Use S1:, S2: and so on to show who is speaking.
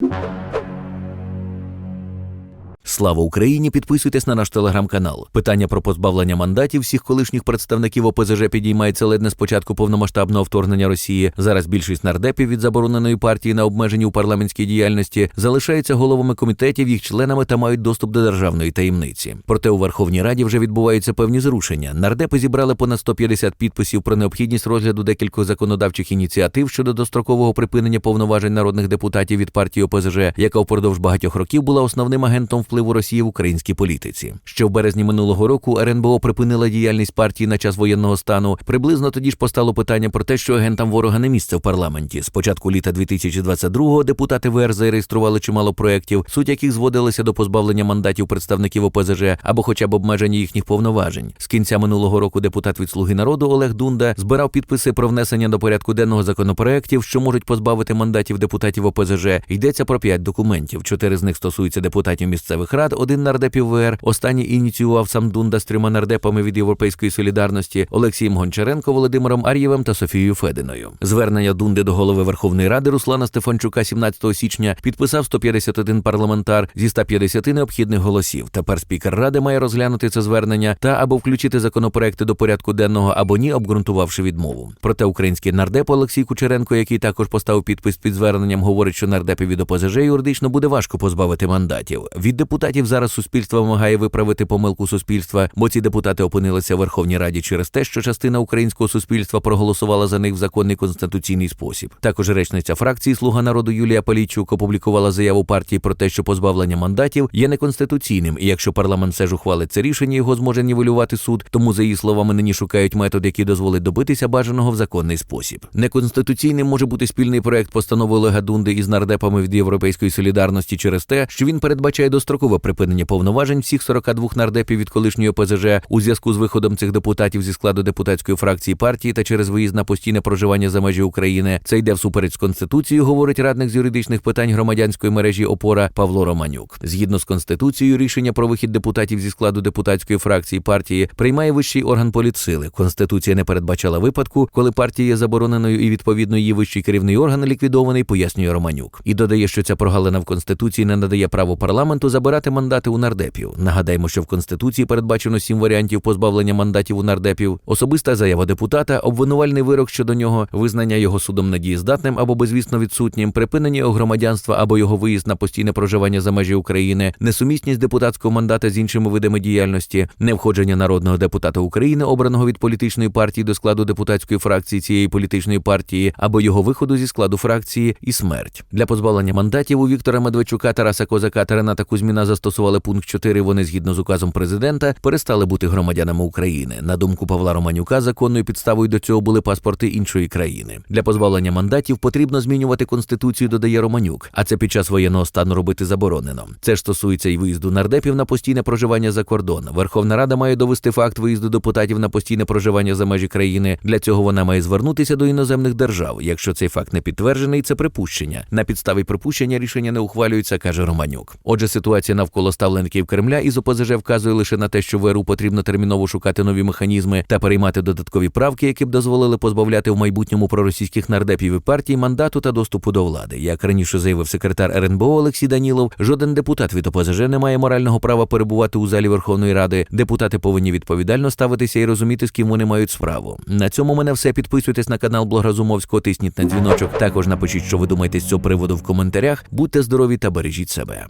S1: you. Слава Україні! Підписуйтесь на наш телеграм-канал. Питання про позбавлення мандатів всіх колишніх представників ОПЗЖ підіймається ледь не з початку повномасштабного вторгнення Росії. Зараз більшість нардепів від забороненої партії на обмеженні у парламентській діяльності залишаються головами комітетів, їх членами та мають доступ до державної таємниці. Проте у Верховній Раді вже відбуваються певні зрушення. Нардепи зібрали понад 150 підписів про необхідність розгляду декількох законодавчих ініціатив щодо дострокового припинення повноважень народних депутатів від партії ОПЗЖ, яка впродовж багатьох років була основним агентом впливу Росії в українській політиці. Ще в березні минулого року РНБО припинила діяльність партії на час воєнного стану. Приблизно тоді ж постало питання про те, що агентам ворога не місце в парламенті. З початку літа 2022-го депутати ВР зареєстрували чимало проєктів, суть яких зводилася до позбавлення мандатів представників ОПЗЖ або хоча б обмеження їхніх повноважень. З кінця минулого року депутат від Слуги народу Олег Дунда збирав підписи про внесення до порядку денного законопроєктів, що можуть позбавити мандатів депутатів ОПЗЖ. Йдеться про п'ять документів. Чотири з них стосуються депутатів місцевих рад, один нардепів ВР. Останній ініціював сам Дунда з трьома нардепами від Європейської солідарності Олексієм Гончаренко, Володимиром Ар'євим та Софією Фединою. Звернення Дунди до голови Верховної Ради Руслана Стефанчука 17 січня підписав 151 парламентар зі 150 необхідних голосів. Тепер спікер ради має розглянути це звернення та або включити законопроекти до порядку денного, або ні, обґрунтувавши відмову. Проте український нардеп Олексій Кучеренко, який також поставив підпис під зверненням, говорить, що нардепів від ОПЗЖ юридично буде важко позбавити мандатів. Від депутатів зараз суспільство вимагає виправити помилку суспільства, бо ці депутати опинилися в Верховній Раді через те, що частина українського суспільства проголосувала за них в законний конституційний спосіб. Також речниця фракції Слуга народу Юлія Палійчук опублікувала заяву партії про те, що позбавлення мандатів є неконституційним, і якщо парламент все ж ухвалить це рішення, його зможе нівелювати суд. Тому за її словами нині шукають метод, який дозволить добитися бажаного в законний спосіб. Неконституційним може бути спільний проект постанови Олега Дунди із нардепами від Європейської солідарності через те, що він передбачає дострокове припинення повноважень всіх 42 нардепів від колишньої ОПЗЖ у зв'язку з виходом цих депутатів зі складу депутатської фракції партії та через виїзд на постійне проживання за межі України. Це йде всупереч з конституцією, говорить радник з юридичних питань громадянської мережі ОПОРА Павло Романюк. Згідно з конституцією, рішення про вихід депутатів зі складу депутатської фракції партії приймає вищий орган політсили. Конституція не передбачала випадку, коли партія є забороненою і відповідно її вищий керівний орган ліквідований, пояснює Романюк. І додає, що ця прогалина в конституції не надає право парламенту забирати мандати у нардепів. Нагадаємо, що в конституції передбачено сім варіантів позбавлення мандатів у нардепів, особиста заява депутата, обвинувальний вирок щодо нього, визнання його судом недієздатним або безвісно відсутнім, припинення його громадянства або його виїзд на постійне проживання за межі України, несумісність депутатського мандата з іншими видами діяльності, невходження народного депутата України, обраного від політичної партії до складу депутатської фракції цієї політичної партії, або його виходу зі складу фракції і смерть для позбавлення мандатів у Віктора Медведчука, Тараса Козака та Рената Кузьміна застосували пункт 4, Вони згідно з указом президента перестали бути громадянами України. На думку Павла Романюка, законною підставою до цього були паспорти іншої країни. Для позбавлення мандатів потрібно змінювати конституцію, додає Романюк. А це під час воєнного стану робити заборонено. Це ж стосується і виїзду нардепів на постійне проживання за кордон. Верховна Рада має довести факт виїзду депутатів на постійне проживання за межі країни. Для цього вона має звернутися до іноземних держав. Якщо цей факт не підтверджений, це припущення. На підставі припущення рішення не ухвалюється, каже Романюк. Отже, ситуація навколо ставлеників Кремля із ОПЗЖ вказує лише на те, що ВРУ потрібно терміново шукати нові механізми та переймати додаткові правки, які б дозволили позбавляти в майбутньому проросійських нардепів і партій мандату та доступу до влади. Як раніше заявив секретар РНБО Олексій Данілов, жоден депутат від ОПЗЖ не має морального права перебувати у залі Верховної Ради. Депутати повинні відповідально ставитися і розуміти, з ким вони мають справу. На цьому мене все. Підписуйтесь на канал Блогразумовського, тисніть на дзвіночок. Також напишіть, що ви думаєте з цього приводу в коментарях. Будьте здорові та бережіть себе.